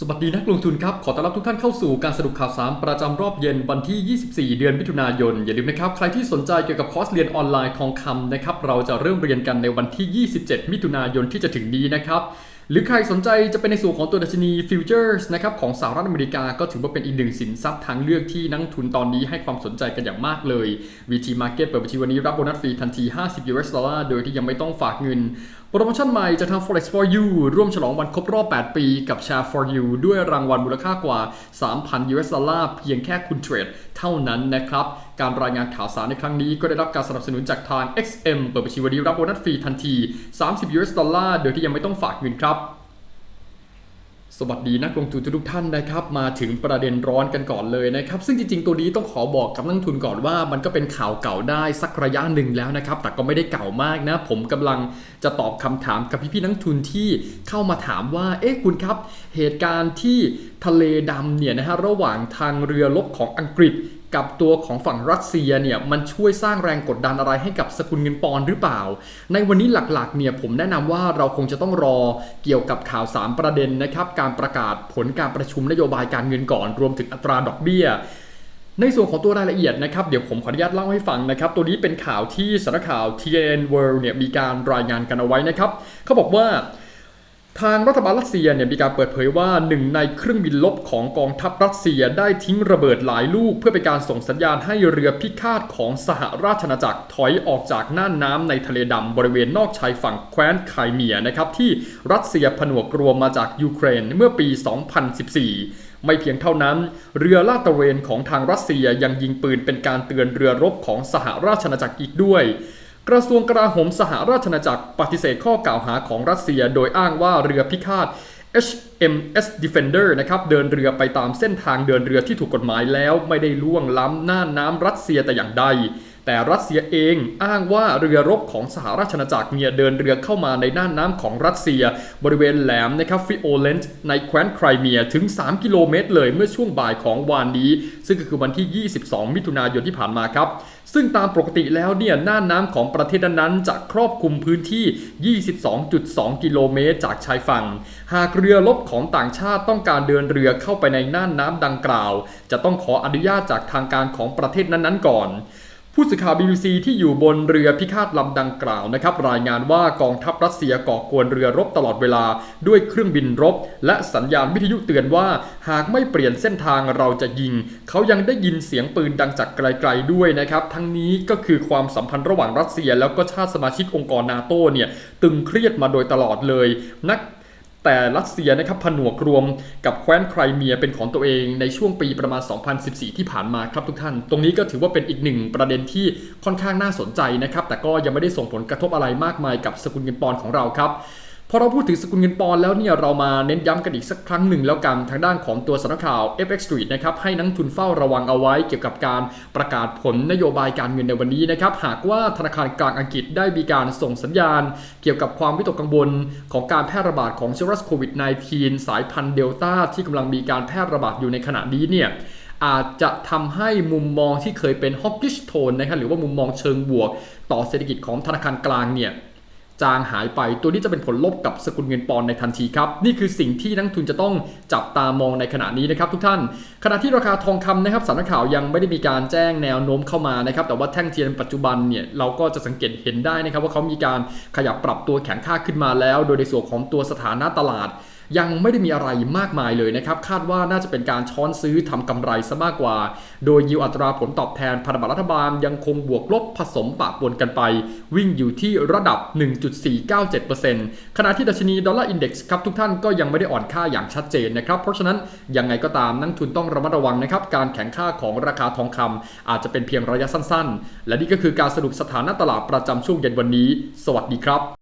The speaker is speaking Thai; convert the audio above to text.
สวัสดีนักลงทุนครับ ขอต้อนรับทุกท่านเข้าสู่การสรุปข่าวสารประจำรอบเย็นวันที่ 24 เดือนมิถุนายน อย่าลืมนะครับ ใครที่สนใจเกี่ยวกับคอร์สเรียนออนไลน์ทองคำนะครับ เราจะเริ่มเรียนกันในวันที่ 27 มิถุนายนที่จะถึงนี้นะครับ หรือใครสนใจจะเป็นในส่วนของตัวดัชนีฟิวเจอร์สนะครับของสหรัฐอเมริกาก็ถือว่าเป็นอีกหนึ่งสินทรัพย์ทางเลือกที่นักทุนตอนนี้ให้ความสนใจกันอย่างมากเลย VT Market เปิดบัญชีวันนี้รับโบนัสฟรีทันที 50 US ดอลลาร์ โดยที่ยังไม่ต้องฝากเงินโปรโมชั่นใหม่จากทาง Forex for You ร่วมฉลองวันครบรอบ 8 ปีกับ Share for You ด้วยรางวัลมูลค่ากว่า 3,000 US ดอลลาร์เพียงแค่คุณเทรดเท่านั้นนะครับ การรายงานข่าวสารในครั้งนี้ก็ได้รับการสนับสนุนจากทาง XM เปิดบัญชีวันนี้รับโบนัสฟรีทันที 30 US ดอลลาร์โดยที่ยังไม่ต้องฝากเงินครับ สวัสดีนักลงทุนทุกท่านนะครับ มาถึงประเด็นร้อนกันก่อนเลยนะครับ ซึ่งจริงๆตัวนี้ต้องขอบอกกับนักลงทุนก่อนว่า มันก็เป็นข่าวเก่าได้สักระยะหนึ่งแล้วนะครับ แต่ก็ไม่ได้เก่ามากนะ ผมกำลังจะตอบคำถามกับพี่ๆนักทุนที่เข้ามาถามว่า เอ๊ะคุณครับ เหตุการณ์ที่ทะเลดำเนี่ยนะฮะระหว่างทางเรือลบของอังกฤษ กับตัวของฝั่งรัสเซียเนี่ยมันช่วยสร้างแรงกดดันอะไรให้กับสกุลเงินปอนด์หรือเปล่า ในวันนี้หลักๆเนี่ยผมแนะนำว่าเราคงจะต้องรอเกี่ยวกับข่าวสารประเด็นนะครับการประกาศผลการประชุมนโยบายการเงินก่อน รวมถึงอัตราดอกเบี้ยในส่วนของตัวรายละเอียดนะครับเดี๋ยวผมขออนุญาตเล่าให้ฟังนะครับตัวนี้เป็นข่าวที่สำนักข่าว TN World เนี่ยมีการรายงานกันเอาไว้นะครับเขาบอกว่า ทางรัฐบาลรัสเซียเนี่ยมีการเปิดเผยว่าหนึ่งในเครื่องบินลบของกองทัพรัสเซียได้ทิ้งระเบิดหลายลูก เพื่อเป็นการส่งสัญญาณให้เรือพิฆาตของสหราชอาณาจักรถอยออกจากน่านน้ำในทะเลดำบริเวณนอกชายฝั่งแคว้นไครเมียนะครับที่รัสเซียผนวกรวมมาจากยูเครนเมื่อปี 2014ไม่เพียงเท่านั้น เรือลาดตระเวนของทางรัสเซียยังยิงปืนเป็นการเตือนเรือรบของสหราชอาณาจักรอีกด้วย กระทรวงกลาโหมสหราชอาณาจักรปฏิเสธข้อกล่าวหาของรัสเซีย โดยอ้างว่าเรือพิฆาต HMS Defender นะครับเดินเรือไปตามเส้นทางเดินเรือที่ถูกกฎหมายแล้วไม่ได้ล่วงล้ำน่านน้ำรัสเซียแต่อย่างใด แต่รัสเซียเองอ้างว่าเรือรบของสหราชอาณาจักรเนี่ยเดินเรือเข้ามาในน่านน้ำของรัสเซีย บริเวณแหลมนะครับฟิโอเลนต์ในแคว้นไครเมียถึง 3 กิโลเมตรเลยเมื่อช่วงบ่ายของวานนี้ ซึ่งก็คือวันที่ 22 มิถุนายนที่ผ่านมาครับซึ่งตามปกติแล้วเนี่ยน่านน้ำของประเทศนั้นจะครอบคลุมพื้นที่ 22.2 กิโลเมตรจากชายฝั่ง หากเรือรบของต่างชาติต้องการเดินเรือเข้าไปในน่านน้ำดังกล่าว จะต้องขออนุญาตจากทางการของประเทศนั้นๆก่อน ผู้สื่อข่าว BBC ที่อยู่บนเรือพิฆาตลำดังกล่าวนะครับ รายงานว่ากองทัพรัสเซียก่อกวนเรือรบตลอดเวลาด้วยเครื่องบินรบ และสัญญาณวิทยุเตือนว่า หากไม่เปลี่ยนเส้นทางเราจะยิง เขายังได้ยินเสียงปืนดังจากไกลๆด้วยนะครับ ทั้งนี้ก็คือความสัมพันธ์ระหว่างรัสเซีย แล้วก็ชาติสมาชิกองค์กรนาโตเนี่ยตึงเครียดมาโดยตลอดเลย นัก แต่รัสเซียนะครับผนวกรวมกับแคว้นไครเมียเป็นของตัวเองในช่วงปีประมาณ 2014 ที่ผ่านมาครับทุกท่าน ตรงนี้ก็ถือว่าเป็นอีกหนึ่งประเด็นที่ค่อนข้างน่าสนใจนะครับ แต่ก็ยังไม่ได้ส่งผลกระทบอะไรมากมายกับสกุลเงินปอนด์ของเราครับ พอเราพูดถึงสกุลเงินปอนด์แล้วเนี่ยเรามาเน้นย้ำกันอีกสักครั้งหนึ่งแล้วกันทางด้านของตัวสำนักข่าว FX Street นะครับให้นักทุนเฝ้าระวังเอาไว้เกี่ยวกับการประกาศผลนโยบายการเงินในวันนี้นะครับหากว่าธนาคารกลางอังกฤษได้มีการส่งสัญญาณ เกี่ยวกับความวิตกกังวลของการแพร่ระบาดของเชื้อไวรัสโควิด -19 สายพันธุ์เดลต้าที่กำลังมีการแพร่ระบาดอยู่ในขณะนี้เนี่ยอาจจะทำให้มุมมองที่เคยเป็นฮอกกิชโทนนะครับหรือว่ามุมมองเชิงบวก ต่อเศรษฐกิจของธนาคารกลางเนี่ย จางหายไป ตัวนี้จะเป็นผลลบกับสกุลเงินปอนด์ในทันทีครับ นี่คือสิ่งที่นักทุนจะต้องจับตามองในขณะนี้นะครับทุกท่าน ขณะที่ราคาทองคำนะครับสำนักข่าวยังไม่ได้มีการแจ้งแนวโน้มเข้ามานะครับ แต่ว่าแท่งเทียนปัจจุบันเนี่ยเราก็จะสังเกตเห็นได้นะครับว่าเขามีการขยับปรับตัวแข็งค่าขึ้นมาแล้ว โดยในส่วนของตัวสถานะตลาด ยังไม่ได้มีอะไรมากมายเลยนะครับ คาดว่าน่าจะเป็นการช้อนซื้อทำกำไรซะมากกว่า โดยยิวอัตราผลตอบแทนพันธบัตรรัฐบาลยังคงบวกลบผสมปะปนกันไป วิ่งอยู่ที่ระดับ 1.497%ขณะที่ดัชนีดอลลาร์อินเด็กซ์ครับทุกท่านก็ยังไม่ได้อ่อนค่าอย่างชัดเจนนะครับเพราะฉะนั้นยังไงก็ตามนักทุนต้องระมัดระวังนะครับการแข่งค่าของราคาทองคำอาจจะเป็นเพียงระยะสั้น ๆ และนี่ก็คือการสรุปสถานะตลาดประจำช่วงเย็นวันนี้ สวัสดีครับ